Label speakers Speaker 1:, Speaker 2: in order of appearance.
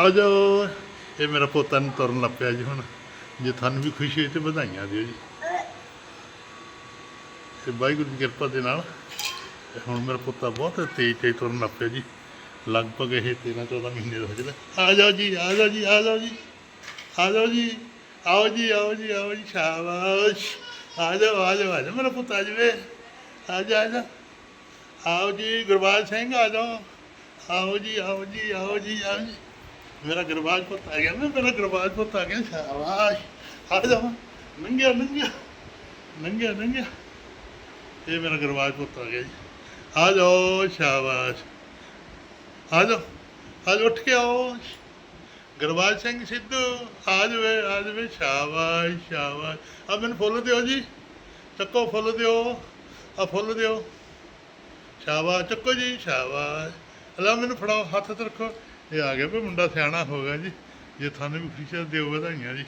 Speaker 1: ਆ ਜਾਓ। ਇਹ ਮੇਰਾ ਪੋਤਾ ਨੂੰ ਤੁਰਨ ਲੱਗ ਪਿਆ ਜੀ ਹੁਣ। ਜੇ ਤੁਹਾਨੂੰ ਵੀ ਖੁਸ਼ੀ ਹੋਈ ਤੇ ਵਧਾਈਆਂ ਦਿਓ ਜੀ। ਤੇ ਵਾਹਿਗੁਰੂ ਦੀ ਕਿਰਪਾ ਦੇ ਨਾਲ ਤੇ ਹੁਣ ਮੇਰਾ ਪੁੱਤਾ ਬਹੁਤ ਤੇਜ਼ ਤੇਜ਼ ਤੁਰਨ ਲੱਗ ਪਿਆ ਜੀ। ਲਗਭਗ ਇਹ 13 14 ਮਹੀਨੇ ਦਾ ਹੋ ਜਲੇ ਆ ਜਾਓ ਜੀ, ਆ ਜਾਓ ਜੀ, ਆ ਜਾਓ ਜੀ। ਆ ਜਾਓ ਜੀ, ਆਓ ਜੀ ਆਓ ਜੀ ਆਓ ਜੀ, ਸ਼ਾਬਾਸ਼। ਆ ਜਾਓ ਆ ਜਾਓ ਆ ਜਾਓ। ਮੇਰਾ ਪੁੱਤ ਆ ਜਵੇ। ਆ ਜਾ ਆ ਜਾ। ਆਓ ਜੀ, ਗੁਰਬਾਜ ਸਿੰਘ, ਆ ਜਾਓ। ਆਓ ਜੀ ਆਓ ਜੀ ਆਓ ਜੀ ਆਓ ਜੀ। ਮੇਰਾ ਗੁਰਬਾਜ ਪੁੱਤ ਆ ਗਿਆ ਨਾ ਮੇਰਾ ਗੁਰਬਾਜ ਪੁੱਤ ਆ ਗਿਆ, ਸ਼ਾਬਾਸ਼। ਆ ਜਾਓ ਨੰਗਿਆ ਨੰਗਿਆ ਨੰਗਿਆ ਨੰਗਿਆ। ਇਹ ਮੇਰਾ ਗੁਰਬਾਜ ਪੁੱਤ ਆ ਗਿਆ ਜੀ। ਆ ਜਾਓ, ਸ਼ਾਬਾਸ਼। ਆ ਜਾਓ, ਆ ਉੱਠ ਕੇ ਆਓ। ਗੁਰਬਾਜ ਸਿੰਘ ਸਿੱਧੂ, ਆ ਜਾਵੇ ਆ ਜਾਵੇ, ਸ਼ਾਬਾਸ਼ ਸ਼ਾਬਾਸ਼। ਆ ਮੈਨੂੰ ਫੁੱਲ ਦਿਓ ਜੀ। ਚੱਕੋ, ਫੁੱਲ ਦਿਓ। ਆ ਫੁੱਲ ਦਿਓ। ਸ਼ਾਬਾਸ਼, ਚੱਕੋ ਜੀ, ਸ਼ਾਬਾਸ਼। ਅਲਾ ਮੈਨੂੰ ਫੜਾਓ, ਹੱਥ ਤੇ ਰੱਖੋ। ਇਹ ਆ ਗਿਆ ਵੀ ਮੁੰਡਾ ਸਿਆਣਾ ਹੋ ਗਿਆ ਜੀ। ਜੇ ਤੁਹਾਨੂੰ ਵੀ ਖੁਸ਼ੀ ਦਿਓ ਵਧਾਈਆਂ ਜੀ।